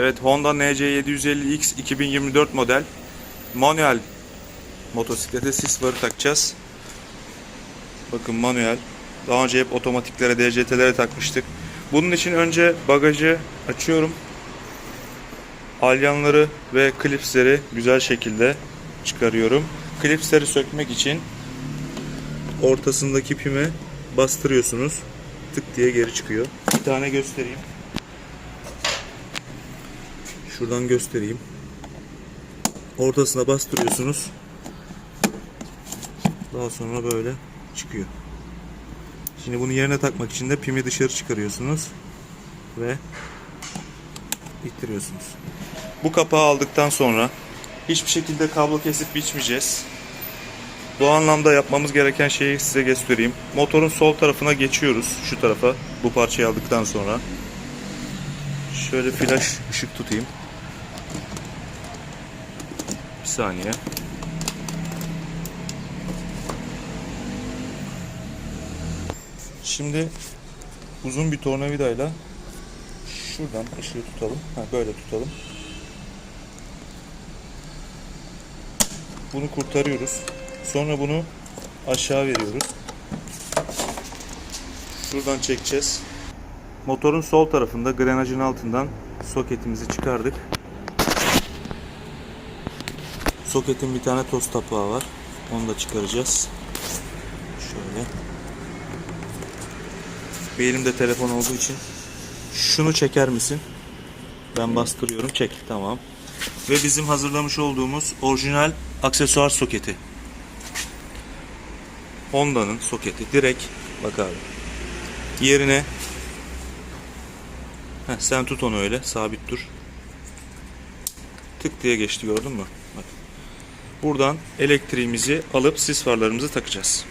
Evet Honda NC750X 2024 model manuel motosiklete sis farı takacağız. Bakın manuel. Daha önce hep otomatiklere, DCT'lere takmıştık. Bunun için önce bagajı açıyorum. Alyanları ve klipsleri güzel şekilde çıkarıyorum. Klipsleri sökmek için ortasındaki pimi bastırıyorsunuz. Tık diye geri çıkıyor. Bir tane göstereyim. Şuradan göstereyim. Ortasına bastırıyorsunuz. Daha sonra böyle çıkıyor. Şimdi bunu yerine takmak için de pimi dışarı çıkarıyorsunuz ve ittiriyorsunuz. Bu kapağı aldıktan sonra hiçbir şekilde kablo kesip biçmeyeceğiz. Bu anlamda yapmamız gereken şeyi size göstereyim. Motorun sol tarafına geçiyoruz. Şu tarafa bu parçayı aldıktan sonra. Şöyle flash ışık tutayım. Saniye. Şimdi uzun bir tornavidayla şuradan ışığı tutalım. Ha, böyle tutalım. Bunu kurtarıyoruz. Sonra bunu aşağı veriyoruz. Şuradan çekeceğiz. Motorun sol tarafında grenajın altından soketimizi çıkardık. Soketin bir tane toz tapağı var. Onu da çıkaracağız. Şöyle. Bir elimde telefon olduğu için şunu çeker misin? Ben bastırıyorum. Çek. Tamam. Ve bizim hazırlamış olduğumuz orijinal aksesuar soketi. Honda'nın soketi. Direkt bak abi. Yerine Heh, sen tut onu öyle. Sabit dur. Tık diye geçti gördün mü? Buradan elektriğimizi alıp sis farlarımızı takacağız.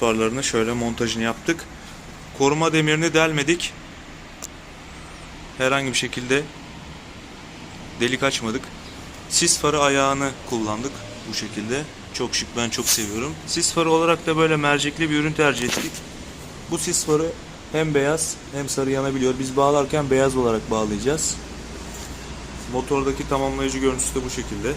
Farlarını şöyle montajını yaptık. Koruma demirini delmedik. Herhangi bir şekilde delik açmadık. Sis farı ayağını kullandık bu şekilde. Çok şık ben çok seviyorum. Sis farı olarak da böyle mercekli bir ürün tercih ettik. Bu sis farı hem beyaz hem sarı yanabiliyor. Biz bağlarken beyaz olarak bağlayacağız. Motordaki tamamlayıcı görüntüsü de bu şekilde.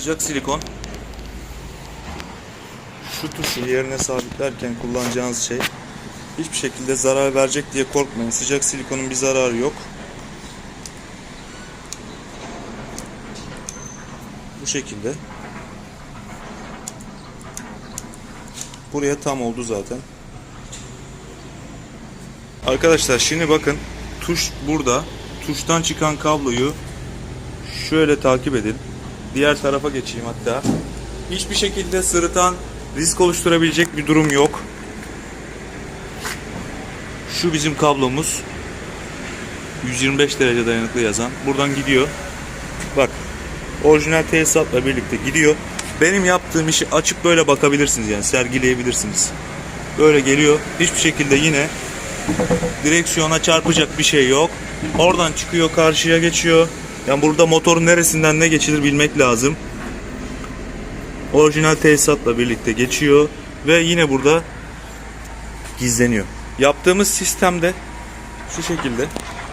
Sıcak silikon. Şu tuşu yerine sabitlerken kullanacağınız şey hiçbir şekilde zarar verecek diye korkmayın. Sıcak silikonun bir zararı yok. Bu şekilde. Buraya tam oldu zaten. Arkadaşlar şimdi bakın tuş burada. Tuştan çıkan kabloyu şöyle takip edin. Diğer tarafa geçeyim hatta. Hiçbir şekilde sırıtan, risk oluşturabilecek bir durum yok. Şu bizim kablomuz. 125 derece dayanıklı yazan. Buradan gidiyor. Bak. Orijinal tesisatla birlikte gidiyor. Benim yaptığım işi açıp böyle bakabilirsiniz yani sergileyebilirsiniz. Böyle geliyor. Hiçbir şekilde yine direksiyona çarpacak bir şey yok. Oradan çıkıyor karşıya geçiyor. Yani burada motorun neresinden ne geçilir bilmek lazım. Orijinal tesisatla birlikte geçiyor ve yine burada gizleniyor. Yaptığımız sistemde şu şekilde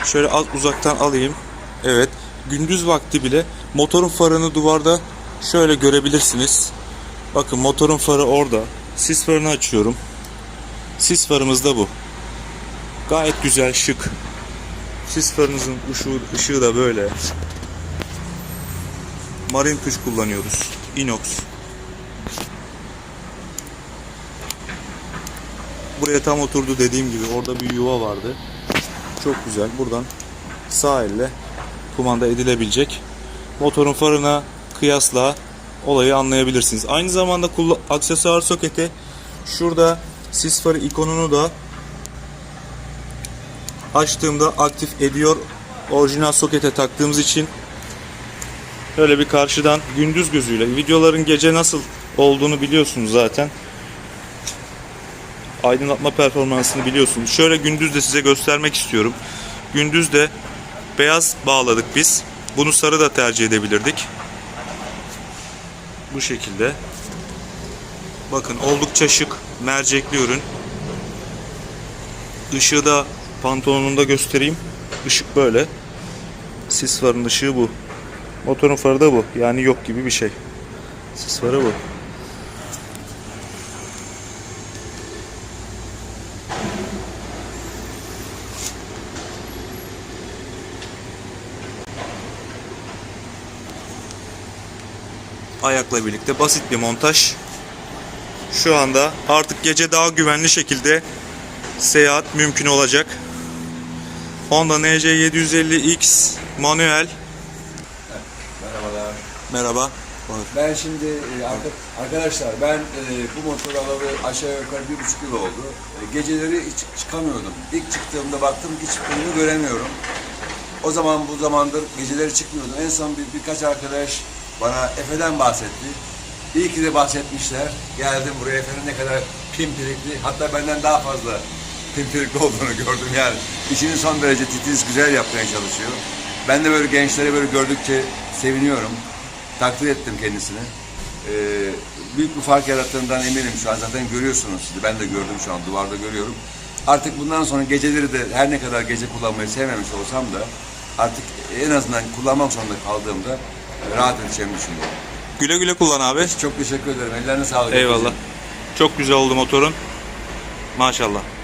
şöyle az uzaktan alayım. Evet. Gündüz vakti bile motorun farını duvarda şöyle görebilirsiniz. Bakın motorun farı orada. Sis farını açıyorum. Sis farımız da bu. Gayet güzel, şık. Sis farınızın ışığı, ışığı da böyle. Marin tuş kullanıyoruz. Inox. Buraya tam oturdu dediğim gibi. Orada bir yuva vardı. Çok güzel. Buradan sağ elle kumanda edilebilecek. Motorun farına kıyasla olayı anlayabilirsiniz. Aynı zamanda aksesuar soketi şurada sis farı ikonunu da açtığımda aktif ediyor. Orijinal sokete taktığımız için Böyle bir karşıdan gündüz gözüyle videoların gece nasıl olduğunu biliyorsunuz zaten. aydınlatma performansını biliyorsunuz. Şöyle gündüz de size göstermek istiyorum. Gündüz de beyaz bağladık biz. Bunu sarı da tercih edebilirdik. Bu şekilde. Bakın oldukça şık, mercekli ürün. Işığı da pantolonunda göstereyim. Işık böyle. Sis farın ışığı bu. Motorun farı da bu. Yani yok gibi bir şey. Sis farı bu. Ayakla birlikte basit bir montaj. Şu anda artık gece daha güvenli şekilde seyahat mümkün olacak. Honda NC750X manuel. Merhabalar. Merhaba. Ben şimdi e, arka- arkadaşlar ben e, bu motoru alalı aşağı yukarı bir buçuk yıl oldu. E, Geceleri hiç çıkamıyordum. İlk çıktığımda baktım hiç önümü göremiyorum. O zaman bu zamandır geceleri çıkmıyordum. En son bir, birkaç arkadaş bana Efe'den bahsetti. İyi ki de bahsetmişler. Geldim buraya Efe'nin ne kadar pimpirikli hatta benden daha fazla pimpirikli olduğunu gördüm yani. İşini son derece titiz güzel yapmaya çalışıyor. Ben de böyle gençleri böyle gördükçe seviniyorum. Takdir ettim kendisini. Ee, büyük bir fark yarattığından eminim şu an. Zaten görüyorsunuz sizi. Ben de gördüm şu an. Duvarda görüyorum. Artık bundan sonra geceleri de her ne kadar gece kullanmayı sevmemiş olsam da artık en azından kullanmak zorunda kaldığımda rahat edeceğimi düşünüyorum. Güle güle kullan abi. Çok teşekkür ederim. Ellerine sağlık. Eyvallah. Çok güzel oldu motorun. Maşallah.